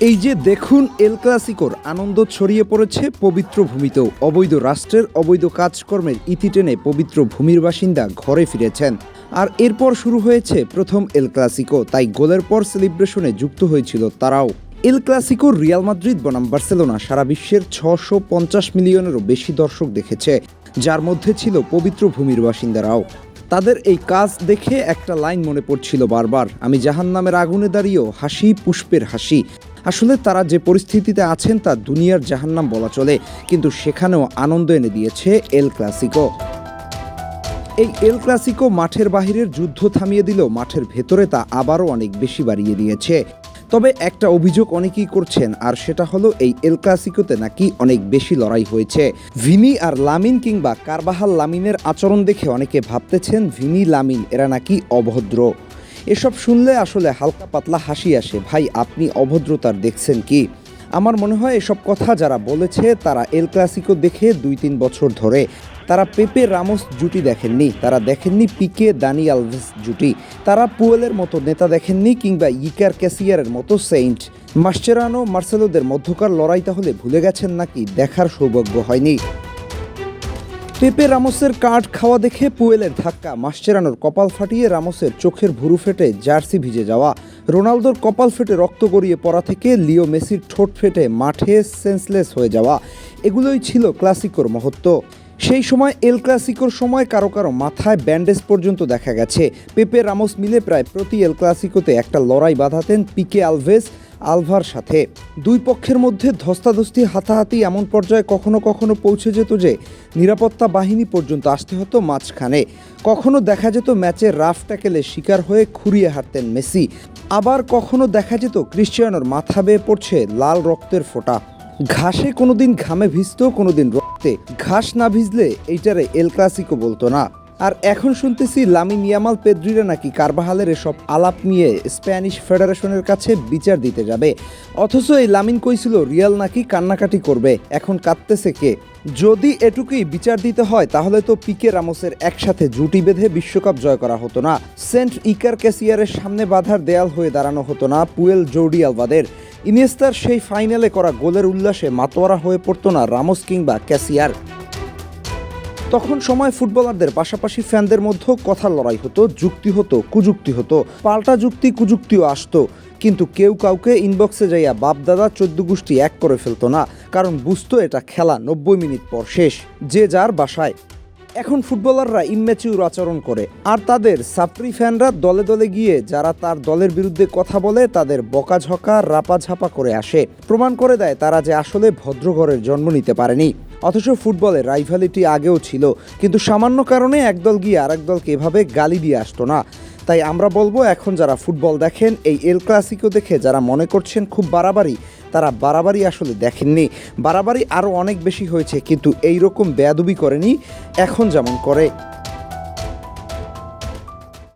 এই যে দেখুন এল ক্লাসিকোর আনন্দ ছড়িয়ে পড়েছে পবিত্র ভূমিতেও। অবৈধ রাষ্ট্রের অবৈধ কাজকর্মের ইতি টেনে পবিত্র ভূমির বাসিন্দা ঘরে ফিরেছেন। আর এরপর শুরু হয়েছে প্রথম এল ক্লাসিকো তাই গোলের পর সেলিব্রেশনে যুক্ত হয়েছিল তারাও। এল ক্লাসিকো রিয়াল মাদ্রিদ বনাম বার্সেলোনা সারা বিশ্বের ছশো পঞ্চাশ মিলিয়নেরও বেশি দর্শক দেখেছে, যার মধ্যে ছিল পবিত্র ভূমির বাসিন্দারাও। তাদের এই কাজ দেখে একটা লাইন মনে পড়ছিল বারবার, আমি জাহান নামের আগুনে দাঁড়িয়েও হাসি পুষ্পের হাসি। আসলে তারা যে পরিস্থিতিতে আছেন তা দুনিয়ার জাহান্নাম বলা চলে, কিন্তু সেখানেও আনন্দ এনে দিয়েছে এল ক্লাসিকো এই এল ক্লাসিকো মাঠের বাহিরের যুদ্ধ থামিয়ে দিলেও মাঠের ভেতরে তা আবারও অনেক বেশি বাড়িয়ে দিয়েছে। তবে একটা অভিযোগ অনেকেই করছেন, আর সেটা হলো এই এল ক্লাসিকোতে নাকি অনেক বেশি লড়াই হয়েছে। ভিনি আর লামিন কিংবা কারবাহাল লামিনের আচরণ দেখে অনেকে ভাবতেছেন, ভিনি, লামিন, এরা নাকি অভদ্র। এসব শুনলে আসলে হালকা পাতলা হাসি আসে। ভাই, আপনি অভদ্রতার দেখছেন কি? আমার মনে হয় এসব কথা যারা বলেছে, তারা এল ক্লাসিকো দেখে দুই তিন বছর ধরে। তারা পেপে রামোস জুটি দেখেননি, তারা দেখেননি পিকে দানি আলভেস জুটি। তারা পুয়েলের মতো নেতা দেখেননি কিংবা ইকার ক্যাসিয়ারের মতো সেন্ট মাস্টেরানো মার্সেলোদের মধ্যকার লড়াই তাহলে ভুলে গেছেন নাকি? দেখার সৌভাগ্য হয়নি। পেপে রামোসের কাঠ খাওয়া দেখে পুয়েলের ধাক্কা। মাসচেরানোর কপাল ফাটিয়ে রামোসের চোখের ভুরু ফেটে জার্সি ভিজে যাওয়া। রোনালদোর কপাল ফেটে রক্ত গড়িয়ে পড়া থেকে লিও মেসির ঠোঁট ফেটে মাঠে সেন্সলেস হয়ে যাওয়া। এগুলোই ছিল ক্লাসিকোর মহত্ব। সেই সময় এল ক্লাসিকোর সময় কারও কারও মাথায় ব্যান্ডেজ পর্যন্ত দেখা গেছে। পেপে রামোস মিলে প্রায় প্রতি এল ক্লাসিকোতে একটা লড়াই বাঁধাতেন পিকে আলভেস। আলভার সাথে। দুই পক্ষের মধ্যে ধস্তাধস্তি, হাতাহাতি এমন পর্যায়ে কখনো কখনো পৌঁছে যেত যে, নিরাপত্তা বাহিনী পর্যন্ত আসতে হতো মাঝখানে। কখনো দেখা যেত ম্যাচের রাফ ট্যাকেলে শিকার হয়ে খুঁড়িয়ে হারতেন মেসি। আবার কখনো দেখা যেত ক্রিশ্চিয়ানোর মাথা বেয়ে পড়ছে লাল রক্তের ফোঁটা। ঘাসে কোনোদিন ঘামে ভিজতো, কোনোদিন রক্তে। ঘাস না ভিজলে এইটারে এল ক্লাসিকো বলতো না। আর এখন শুনতেছি লামিন ইয়ামাল পেদ্রিরা নাকি কারবাহালের এসব আলাপ নিয়ে স্প্যানিশ ফেডারেশনের কাছে বিচার দিতে যাবে। অথচ এই লামিন কইছিল রিয়াল নাকি কান্নাকাটি করবে। এখন কাঁদতেছে কে? যদি এটুকুই বিচার দিতে হয়, তাহলে তো পিকে রামোসের একসাথে জুটি বেঁধে বিশ্বকাপ জয় করা হতো না। সেন্ট ইকার ক্যাসিয়ারের সামনে বাধার দেয়াল হয়ে দাঁড়ানো হতো না পুয়েল জোডি আলভাদের। ইনিয়েস্তার সেই ফাইনালে করা গোলের উল্লাসে মাতোয়ারা হয়ে পড়তো না রামোস কিংবা ক্যাসিয়ার। তখন সময় ফুটবলারদের পাশাপাশি ফ্যানদের মধ্যেও কথার লড়াই হতো, যুক্তি হতো, কুযুক্তি হতো। পাল্টা যুক্তি, কুযুক্তিও আসতো। কিন্তু কেউ কাউকে ইনবক্সে যাইয়া বাপদাদা চোদ্দ গোষ্ঠী এক করে ফেলতো না। কারণ বুঝতো এটা খেলা নব্বই মিনিট পর শেষ, যে যার বাসায়। এখন ফুটবলাররা ইম্যাচিউর আচরণ করে। আর তাদের সাপ্রি ফ্যানরা দলে দলে গিয়ে যারা তার দলের বিরুদ্ধে কথা বলে, তাদের বকাঝকা, রাপাঝাপা করে আসে। প্রমাণ করে দেয় তারা যে আসলে ভদ্রঘরের জন্ম নিতে পারেনি। অথচ ফুটবলের রাইভালিটি আগেও ছিল, কিন্তু সামান্য কারণে একদল গিয়ে আর দলকে এভাবে গালি দিয়ে আসতো না। তাই আমরা বলব, এখন যারা ফুটবল দেখেন, এই এল ক্লাসিকো দেখে যারা মনে করছেন খুব বাড়াবাড়ি, তারা বাড়াবাড়ি আসলে দেখেননি। বাড়াবাড়ি আরও অনেক বেশি হয়েছে, কিন্তু এই রকম বেয়াদুবি করেনি, এখন যেমন করে।